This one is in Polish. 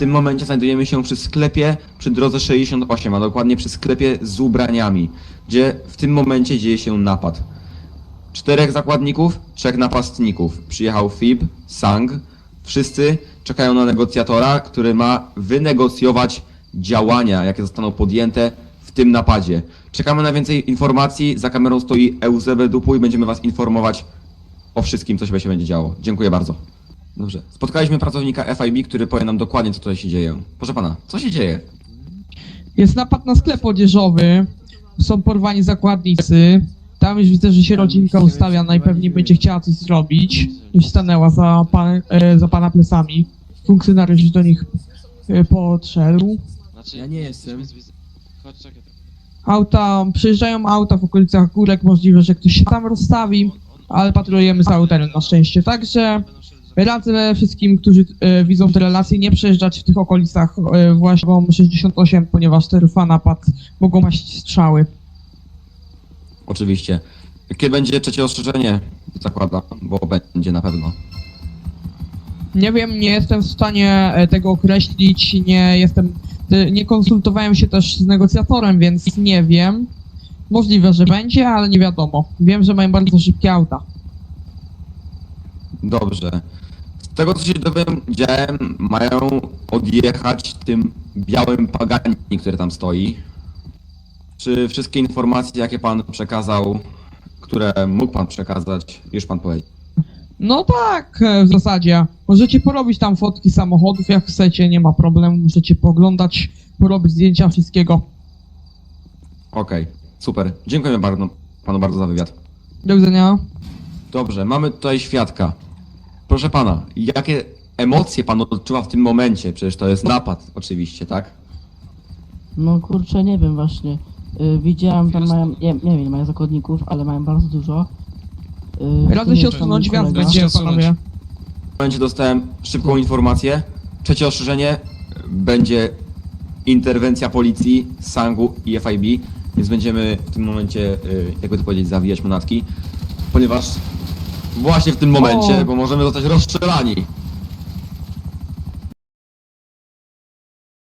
tym momencie znajdujemy się przy sklepie przy drodze 68, a dokładnie przy sklepie z ubraniami, gdzie w tym momencie dzieje się napad. Czterech zakładników, trzech napastników. Przyjechał Fib, Sang. Wszyscy czekają na negocjatora, który ma wynegocjować działania, jakie zostaną podjęte w tym napadzie. Czekamy na więcej informacji. Za kamerą stoi Eusebe Dupu i będziemy Was informować o wszystkim, co się będzie działo. Dziękuję bardzo. Dobrze. Spotkaliśmy pracownika FIB, który powie nam dokładnie, co tutaj się dzieje. Proszę pana, co się dzieje? Jest napad na sklep odzieżowy. Są porwani zakładnicy. Tam już widzę, że się rodzinka ustawia, najpewniej będzie chciała coś zrobić. Już stanęła za, pan, e, za pana plecami. Funkcjonariusz do nich e, podszedł. Znaczy, Ja nie jestem. Chodź, czekaj. Auta, przejeżdżają auta w okolicach górek, możliwe, że ktoś się tam rozstawi, ale patrolujemy cały teren na szczęście. Także radzę wszystkim, którzy e, widzą te relacje, nie przejeżdżać w tych okolicach e, właśnie bo 68, ponieważ trwa napad, mogą paść strzały. Oczywiście. Kiedy będzie trzecie ostrzeżenie? Zakładam, bo będzie na pewno. Nie wiem, nie jestem w stanie e, tego określić, nie jestem, e, nie konsultowałem się też z negocjatorem, więc nie wiem. Możliwe, że będzie, ale nie wiadomo. Wiem, że mają bardzo szybkie auta. Dobrze. Z tego co się dowiedziałem, mają odjechać tym białym pagani, który tam stoi. Czy wszystkie informacje, jakie pan przekazał, które mógł pan przekazać, już pan powiedział? No tak, e, w zasadzie. Możecie porobić tam fotki samochodów, jak chcecie, nie ma problemu. Możecie poglądać, porobić zdjęcia wszystkiego. Okej, super. Dziękujemy bardzo, panu bardzo za wywiad. Do widzenia. Dobrze, mamy tutaj świadka. Proszę pana, jakie emocje pan odczuwa w tym momencie? Przecież to jest napad, oczywiście, tak? No kurczę, nie wiem właśnie. Y, widziałem, tam mają, nie, nie wiem, ile mają zakładników, ale mają bardzo dużo. Y, Radzę się odsunąć, mój gwiazd kolega. będzie, Odsunąć. panowie. W tym momencie dostałem szybką informację. Trzecie ostrzeżenie będzie interwencja policji, Sangu i FIB, więc będziemy w tym momencie, y, jakby to powiedzieć, zawijać monatki, ponieważ właśnie w tym momencie, O. bo możemy zostać rozstrzelani.